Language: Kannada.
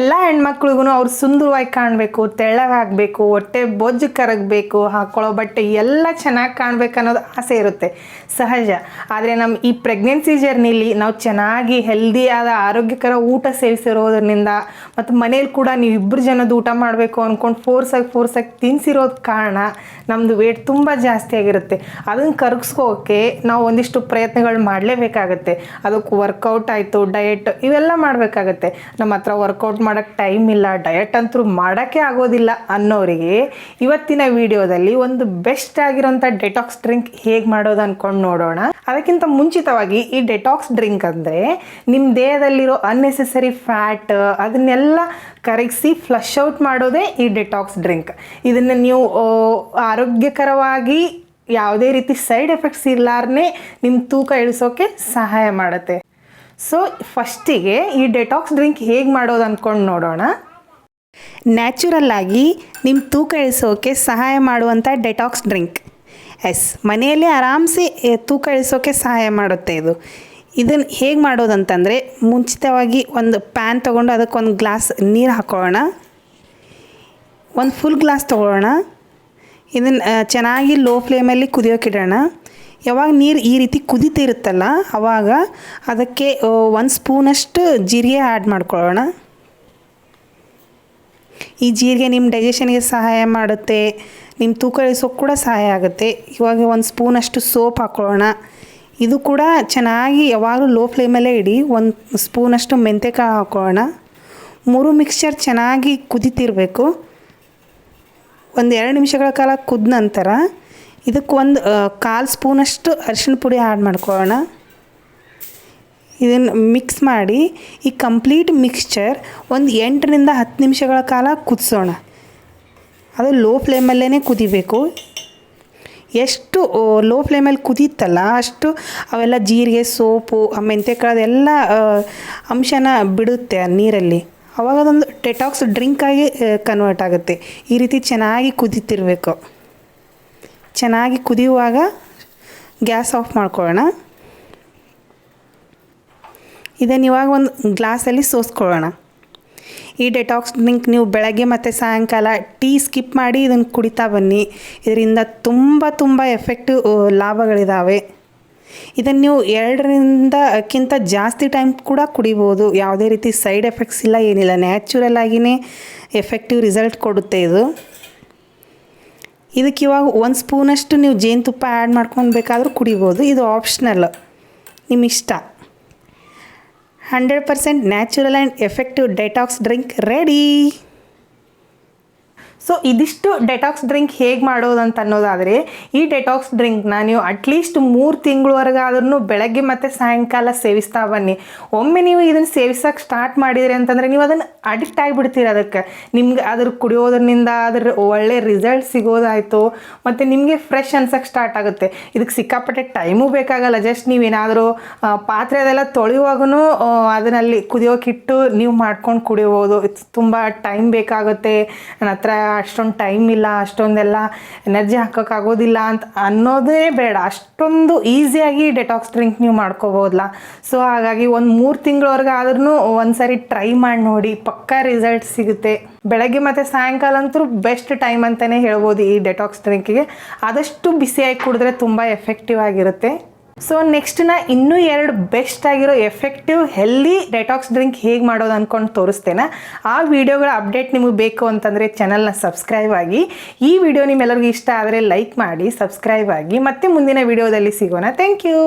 ಎಲ್ಲ ಹೆಣ್ಮಕ್ಳಿಗೂ ಅವ್ರು ಸುಂದರವಾಗಿ ಕಾಣಬೇಕು, ತೆಳ್ಳಗಾಗಬೇಕು, ಹೊಟ್ಟೆ ಬೊಜ್ಜು ಕರಗಬೇಕು ಹಾಕ್ಕೊಳ್ಳೋ ಬಟ್ಟೆ ಎಲ್ಲ ಚೆನ್ನಾಗಿ ಕಾಣಬೇಕು ಅನ್ನೋದು ಆಸೆ ಇರುತ್ತೆ. ಸಹಜ. ಆದರೆ ನಮ್ಮ ಈ ಪ್ರೆಗ್ನೆನ್ಸಿ ಜರ್ನಿಲಿ ನಾವು ಚೆನ್ನಾಗಿ ಹೆಲ್ದಿಯಾದ ಆರೋಗ್ಯಕರ ಊಟ ಸೇವಿಸಿರೋದ್ರಿಂದ ಮತ್ತು ಮನೇಲಿ ಕೂಡ ನೀವು ಇಬ್ಬರು ಜನದ ಊಟ ಮಾಡಬೇಕು ಅಂದ್ಕೊಂಡು ಫೋರ್ಸಾಗಿ ಫೋರ್ಸಾಗಿ ತಿನ್ಸಿರೋದು ಕಾರಣ ನಮ್ಮದು ವೇಟ್ ತುಂಬ ಜಾಸ್ತಿ ಆಗಿರುತ್ತೆ. ಅದನ್ನು ಕರಗಿಸ್ಕೋಕ್ಕೆ ನಾವು ಒಂದಿಷ್ಟು ಪ್ರಯತ್ನಗಳು ಮಾಡಲೇಬೇಕಾಗತ್ತೆ. ಅದಕ್ಕೆ ವರ್ಕೌಟ್ ಆಯಿತು ಡಯಟ್ ಇವೆಲ್ಲ ಮಾಡಬೇಕಾಗತ್ತೆ. ನಮ್ಮ ಹತ್ರ ವರ್ಕೌಟ್ ಮಾಡೋಕ್ಕೆ ಟೈಮ್ ಇಲ್ಲ ಡಯಟ್ ಅಂತೂ ಮಾಡೋಕ್ಕೆ ಆಗೋದಿಲ್ಲ ಅನ್ನೋರಿಗೆ ಇವತ್ತಿನ ವಿಡಿಯೋದಲ್ಲಿ ಒಂದು ಬೆಸ್ಟ್ ಆಗಿರೋಂಥ ಡೆಟಾಕ್ಸ್ ಡ್ರಿಂಕ್ ಹೇಗೆ ಮಾಡೋದು ಅಂದ್ಕೊಂಡು ನೋಡೋಣ. ಅದಕ್ಕಿಂತ ಮುಂಚಿತವಾಗಿ ಈ ಡೆಟಾಕ್ಸ್ ಡ್ರಿಂಕ್ ಅಂದರೆ ನಿಮ್ಮ ದೇಹದಲ್ಲಿರೋ ಅನ್ನೆಸೆಸರಿ ಫ್ಯಾಟ್ ಅದನ್ನೆಲ್ಲ ಕರಗಿಸಿ ಫ್ಲಶ್ ಔಟ್ ಮಾಡೋದೇ ಈ ಡೆಟಾಕ್ಸ್ ಡ್ರಿಂಕ್ ಇದನ್ನು ನೀವು ಆರೋಗ್ಯಕರವಾಗಿ ಯಾವುದೇ ರೀತಿ ಸೈಡ್ ಎಫೆಕ್ಟ್ಸ್ ಇರಲಾರನೇ ನಿಮ್ಮ ತೂಕ ಇಳಿಸೋಕೆ ಸಹಾಯ ಮಾಡುತ್ತೆ. ಸೊ ಫಸ್ಟಿಗೆ ಈ ಡೆಟಾಕ್ಸ್ ಡ್ರಿಂಕ್ ಹೇಗೆ ಮಾಡೋದು ಅಂದ್ಕೊಂಡು ನೋಡೋಣ. ನ್ಯಾಚುರಲ್ ಆಗಿ ನಿಮ್ಮ ತೂಕ ಇಳಿಸೋಕೆ ಸಹಾಯ ಮಾಡುವಂಥ ಡೆಟಾಕ್ಸ್ ಡ್ರಿಂಕ್ ಎಸ್ ಮನೆಯಲ್ಲಿ ಆರಾಮ್ಸಿ ತೂಕ ಇಳಿಸೋಕೆ ಸಹಾಯ ಮಾಡುತ್ತೆ ಇದು. ಇದನ್ನು ಹೇಗೆ ಮಾಡೋದಂತಂದರೆ, ಮುಂಚಿತವಾಗಿ ಒಂದು ಪ್ಯಾನ್ ತೊಗೊಂಡು ಅದಕ್ಕೊಂದು ಗ್ಲಾಸ್ ನೀರು ಹಾಕೊಳ್ಳೋಣ. ಒಂದು ಫುಲ್ ಗ್ಲಾಸ್ ತೊಗೊಳ್ಳೋಣ. ಇದನ್ನು ಚೆನ್ನಾಗಿ ಲೋ ಫ್ಲೇಮಲ್ಲಿ ಕುದಿಯೋಕ್ಕಿಡೋಣ ಯಾವಾಗ ನೀರು ಈ ರೀತಿ ಕುದಿತಿರುತ್ತಲ್ಲ ಆವಾಗ ಅದಕ್ಕೆ ಒಂದು ಸ್ಪೂನಷ್ಟು ಜೀರಿಗೆ ಆ್ಯಡ್ ಮಾಡ್ಕೊಳ್ಳೋಣ. ಈ ಜೀರಿಗೆ ನಿಮ್ಮ ಡೈಜೆಷನ್ಗೆ ಸಹಾಯ ಮಾಡುತ್ತೆ ನಿಮ್ಮ ತೂಕ ಇಳಿಸೋಕೆ ಕೂಡ ಸಹಾಯ ಆಗುತ್ತೆ. ಇವಾಗ ಒಂದು ಸ್ಪೂನಷ್ಟು ಸೋಪ್ ಹಾಕ್ಕೊಳ್ಳೋಣ ಇದು ಕೂಡ ಚೆನ್ನಾಗಿ ಯಾವಾಗಲೂ ಲೋ ಫ್ಲೇಮಲ್ಲೇ ಇಡಿ, ಒಂದು ಸ್ಪೂನಷ್ಟು ಮೆಂತ್ಯಕಾಯಿ ಹಾಕ್ಕೊಳ್ಳೋಣ ಮೂರು ಮಿಕ್ಸ್ಚರ್ ಚೆನ್ನಾಗಿ ಕುದಿತಿರಬೇಕು. ಒಂದು ಎರಡು ನಿಮಿಷಗಳ ಕಾಲ ಕುದ ನಂತರ ಇದಕ್ಕೆ ಒಂದು ಕಾಲು ಸ್ಪೂನಷ್ಟು ಅರಿಶಿಣ ಪುಡಿ ಆ್ಯಡ್ ಮಾಡ್ಕೊಳ್ಳೋಣ. ಇದನ್ನು ಮಿಕ್ಸ್ ಮಾಡಿ ಈ ಕಂಪ್ಲೀಟ್ ಮಿಕ್ಸ್ಚರ್ ಒಂದು ಎಂಟರಿಂದ ಹತ್ತು ನಿಮಿಷಗಳ ಕಾಲ ಕುದಿಸೋಣ. ಅದು ಲೋ ಫ್ಲೇಮಲ್ಲೇ ಕುದಿಬೇಕು. ಎಷ್ಟು ಲೋ ಫ್ಲೇಮಲ್ಲಿ ಕುದೀತಲ್ಲ ಅಷ್ಟು ಅವೆಲ್ಲ ಜೀರಿಗೆ, ಸೋಪು ಎಲ್ಲ ಅಂಶನ ಬಿಡುತ್ತೆ ನೀರಲ್ಲಿ. ಅವಾಗ ಅದೊಂದು ಡೆಟಾಕ್ಸ್ ಡ್ರಿಂಕಾಗಿ ಕನ್ವರ್ಟ್ ಆಗುತ್ತೆ. ಈ ರೀತಿ ಚೆನ್ನಾಗಿ ಕುದೀತಿರ್ಬೇಕು. ಚೆನ್ನಾಗಿ ಕುದಿಯುವಾಗ ಗ್ಯಾಸ್ ಆಫ್ ಮಾಡ್ಕೊಳ್ಳೋಣ. ಇದನ್ನು ಇವಾಗ ಒಂದು ಗ್ಲಾಸಲ್ಲಿ ಸೋಸ್ಕೊಳ್ಳೋಣ. ಈ ಡೆಟಾಕ್ಸ್ ಡ್ರಿಂಕ್ ನೀವು ಬೆಳಗ್ಗೆ ಮತ್ತು ಸಾಯಂಕಾಲ ಟೀ ಸ್ಕಿಪ್ ಮಾಡಿ ಇದನ್ನು ಕುಡಿತಾ ಬನ್ನಿ. ಇದರಿಂದ ತುಂಬ ತುಂಬ ಎಫೆಕ್ಟಿವ್ ಲಾಭಗಳಿದ್ದಾವೆ ಇದನ್ನು ನೀವು ಎರಡರಿಂದಕ್ಕಿಂತ ಜಾಸ್ತಿ ಟೈಮ್ ಕೂಡ ಕುಡಿಬೋದು. ಯಾವುದೇ ರೀತಿ ಸೈಡ್ ಎಫೆಕ್ಟ್ಸ್ ಇಲ್ಲ, ಏನಿಲ್ಲ. ನ್ಯಾಚುರಲ್ ಆಗಿಯೇ ಎಫೆಕ್ಟಿವ್ ರಿಸಲ್ಟ್ ಕೊಡುತ್ತೆ ಇದು. ಇದಕ್ಕೆ ಇವಾಗ ಒಂದು ಸ್ಪೂನಷ್ಟು ನೀವು ಜೇನುತುಪ್ಪ ಆ್ಯಡ್ ಮಾಡ್ಕೊಂಡು ಬೇಕಾದರೂ ಕುಡಿಬೋದು. ಇದು ಆಪ್ಷನಲ್ ನಿಮ್ಮ ಇಷ್ಟ hundred percent natural and effective detox drink ready so ಇದಿಷ್ಟು ಡೆಟಾಕ್ಸ್ ಡ್ರಿಂಕ್ ಹೇಗೆ ಮಾಡೋದು ಅಂತ ಅನ್ನೋದಾದರೆ, ಈ ಡೆಟಾಕ್ಸ್ ಡ್ರಿಂಕ್ನ ನೀವು ಅಟ್ಲೀಸ್ಟ್ ಮೂರು ತಿಂಗಳವರೆಗಾದ್ರೂ ಬೆಳಗ್ಗೆ ಮತ್ತು ಸಾಯಂಕಾಲ ಸೇವಿಸ್ತಾ ಬನ್ನಿ. ಒಮ್ಮೆ ನೀವು ಇದನ್ನು ಸೇವಿಸೋಕೆ ಸ್ಟಾರ್ಟ್ ಮಾಡಿದರೆ ಅಂತಂದರೆ ನೀವು ಅದನ್ನು ಅಡಿಕ್ಟ್ ಆಗಿಬಿಡ್ತೀರ ಅದಕ್ಕೆ. ನಿಮ್ಗೆ ಅದ್ರ ಕುಡಿಯೋದ್ರಿಂದ ಅದ್ರ ಒಳ್ಳೆ ರಿಸಲ್ಟ್ ಸಿಗೋದಾಯಿತು, ಮತ್ತು ನಿಮಗೆ ಫ್ರೆಶ್ ಅನ್ಸೋಕ್ಕೆ ಸ್ಟಾರ್ಟ್ ಆಗುತ್ತೆ. ಇದಕ್ಕೆ ಸಿಕ್ಕಾಪಟ್ಟೆ ಟೈಮೂ ಬೇಕಾಗಲ್ಲ. ಜಸ್ಟ್ ನೀವೇನಾದರೂ ಪಾತ್ರೆ ಅದೆಲ್ಲ ತೊಳೆಯುವಾಗೂ ಅದನ್ನಲ್ಲಿ ಕುದಿಯೋಕ್ಕಿಟ್ಟು ನೀವು ಮಾಡ್ಕೊಂಡು ಕುಡಿಬೋದು. ತುಂಬ ಟೈಮ್ ಬೇಕಾಗುತ್ತೆ. ನನ್ನ ಹತ್ರ ಅಷ್ಟೊಂದು ಟೈಮ್ ಇಲ್ಲ, ಅಷ್ಟೊಂದೆಲ್ಲ ಎನರ್ಜಿ ಹಾಕೋಕ್ಕಾಗೋದಿಲ್ಲ ಅಂತ ಅನ್ನೋದೇ ಬೇಡ. ಅಷ್ಟೊಂದು ಈಸಿಯಾಗಿ ಡೆಟಾಕ್ಸ್ ಡ್ರಿಂಕ್ ನೀವು ಮಾಡ್ಕೋಬೋದಲ್ಲ ಸೊ ಹಾಗಾಗಿ ಒಂದು ಮೂರು ತಿಂಗಳವರೆಗೆ ಆದ್ರೂ ಒಂದು ಸರಿ ಟ್ರೈ ಮಾಡಿ ನೋಡಿ. ಪಕ್ಕಾ ರಿಸಲ್ಟ್ ಸಿಗುತ್ತೆ. ಬೆಳಗ್ಗೆ ಮತ್ತು ಸಾಯಂಕಾಲ ಅಂತೂ ಬೆಸ್ಟ್ ಟೈಮ್ ಅಂತಲೇ ಹೇಳ್ಬೋದು ಈ ಡೆಟಾಕ್ಸ್ ಡ್ರಿಂಕಿಗೆ ಆದಷ್ಟು ಬಿಸಿಯಾಗಿ ಕುಡಿದ್ರೆ ತುಂಬ ಎಫೆಕ್ಟಿವ್ ಆಗಿರುತ್ತೆ. ಸೊ ನೆಕ್ಸ್ಟ್ ನಾ ಇನ್ನೂ ಎರಡು ಬೆಸ್ಟ್ ಆಗಿರೋ ಎಫೆಕ್ಟಿವ್ ಹೆಲ್ದಿ ಡೆಟಾಕ್ಸ್ ಡ್ರಿಂಕ್ ಹೇಗೆ ಮಾಡೋದು ಅಂದ್ಕೊಂಡು ತೋರಿಸ್ತೇನೆ. ಆ ವಿಡಿಯೋಗಳ ಅಪ್ಡೇಟ್ ನಿಮಗೆ ಬೇಕು ಅಂತಂದರೆ ಚಾನಲ್ನ ಸಬ್ಸ್ಕ್ರೈಬ್ ಆಗಿ. ಈ ವಿಡಿಯೋ ನಿಮ್ಮೆಲ್ಲರಿಗೂ ಇಷ್ಟ ಆದರೆ ಲೈಕ್ ಮಾಡಿ ಸಬ್ಸ್ಕ್ರೈಬ್ ಆಗಿ. ಮತ್ತೆ ಮುಂದಿನ ವಿಡಿಯೋದಲ್ಲಿ ಸಿಗೋಣ. Thank you